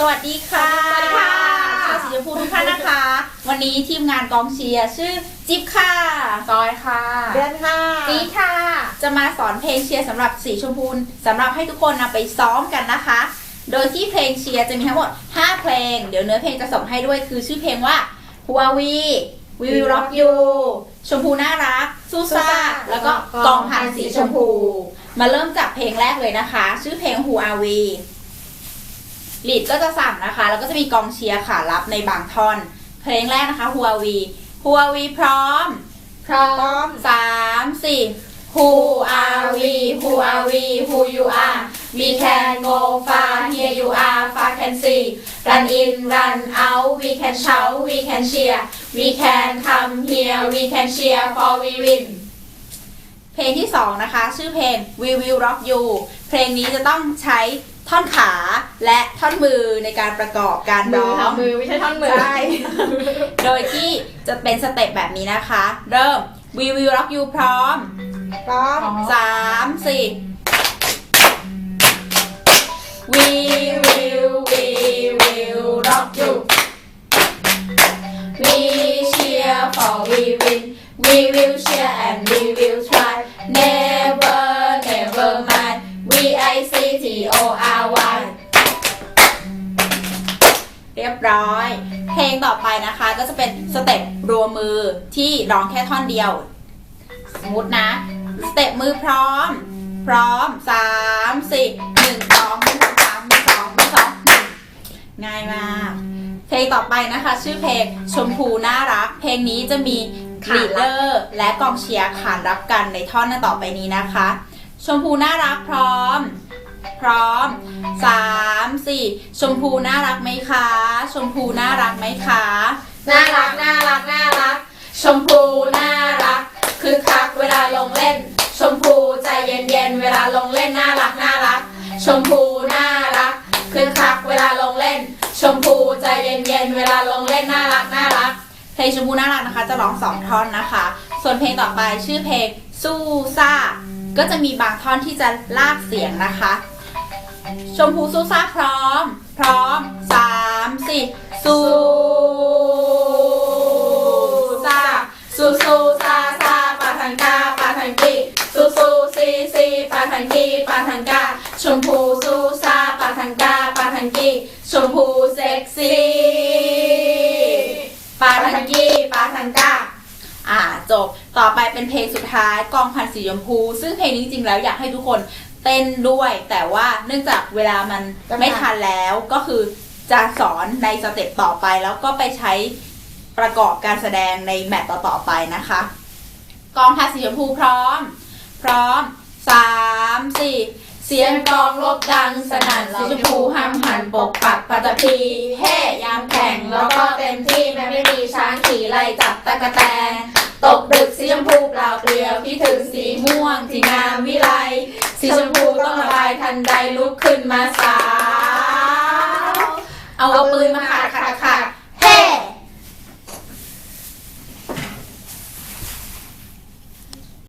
สวัสดีค่ะสวัสดีค่ะชาวสีชมพูทุกท่านนะคะ วันนี้ทีมงานกองเชียร์ชื่อจิ๊บค่ะจอยค่ะเดือนค่ะจีค่ะ จะมาสอนเพลงเชียร์สำหรับสีชมพูสำหรับให้ทุกคนนำไปซ้อมกันนะคะ โดยที่เพลงเชียร์จะมีทั้งหมด 5 เพลง เดี๋ยวเนื้อเพลงจะส่งให้ด้วยคือชื่อเพลงว่า h u a w e We Will Rock You ชมพูน่ารักซูซ่า แล้วก็กองพันสีชมพู มาเริ่มจากเพลงแรกเลยนะคะ ชื่อเพลง Who Are We ลีดก็จะสั่งนะคะ แล้วก็จะมีกองเชียร์ค่ะรับในบางท่อน เพลงแรกนะคะ Who Are We Who Are We พร้อม พร้อพร้อมมสามสี่ Who are we Who are we Who you are We can go far Here you are Far can see Run in Run out We can shout We can cheer We can come here We can cheer for we win เพลงที่สองนะคะ ชื่อเพลง We Will Rock You เพลงนี้จะต้องใช้ท่อนขา และท่อนมือในการประกอบการมืร้อองค่ะมือไม่ใช่ท่อนมือใช่โดยที่จะเป็นสเต็ปแบบนี้นะคะ เริ่ม We Will Rock You พร้อมพร้อมสามสี่ We will we will rock you We cheer for we win We will cheer and we will try Never never mind V I C T O R Y เรียบร้อย เพลงต่อไปนะคะ ก็จะเป็นสเต็ปรัวมือที่ร้องแค่ท่อนเดียว สมมตินะ สเต็ปมือพร้อม พร้อมสามสี่หนึ่งสองหนึ่งสามหนึ่งสองหนึ่งสองหนึ่งง่ายมากเพลงต่อไปนะคะ ชื่อเพลงชมพูน่ารัก เพลงนี้จะมีลีดเดอร์และกองเชียร์ขานรับกันในท่อนต่อไปนี้นะคะ ชมพูน่ารักพร้อม พร้อมสามสี่ชมพูน่ารักไหมคะ ชมพูน่ารักไหมคะ น่ารักน่ารักน่ารัก ชมพูน่ารักคือคักเวลาลงเล่น ชมพูใจเย็นๆเวลาลงเล่นน่ารักน่ารัก ชมพูน่ารักคือคักเวลาลงเล่น ชมพูใจเย็นๆเวลาลงเล่นน่ารักน่ารักเพลงชมพูน่ารักนะคะ จะร้องสองท่อนนะคะ ส่วนเพลงต่อไปชื่อเพลงสู้ซ่า ก็จะมีบางท่อนที่จะลากเสียงนะคะ ชมพูสู้ซ่าพร้อม พร้อมสาม สี่สู้ซ่าสูสูซาซาปาทังกาปาทังกีสูสูซีซีปาทังกีปาทังกาชมพูสูซาปาทังกาปาทังกีชมพูเซ็กซี่ปาทังกีปาทังกาอ่าจบต่อไปเป็นเพลงสุดท้ายกองพันสีชมพู ซึ่งเพลงนี้จริงๆแล้วอยากให้ทุกคนเต้นด้วย แต่ว่าเนื่องจากเวลามันไม่ทันแล้วก็คือ จะสอนในสเต็ปต่อไป แล้วก็ไปใช้ประกอบการแสดงในแมตต์ต่อๆไปนะคะ กองพันสีชมพูพร้อม พร้อมสามสี่เสียงกองรบดังสนั่นสีชมพูห้ามหันปกปักปัตตภีเฮ่ยามแข่งแล้วก็เต็มที่แม้ไม่มีช้างขี่ไล่จับตะกะแตนตกดึกสีชมพูเปล่าเปลี่ยวคิดถึงสีม่วงที่งามวิไลสีชมพูต้องระบายทันใดลุกขึ้นมาสา เอาปืนมาขาดข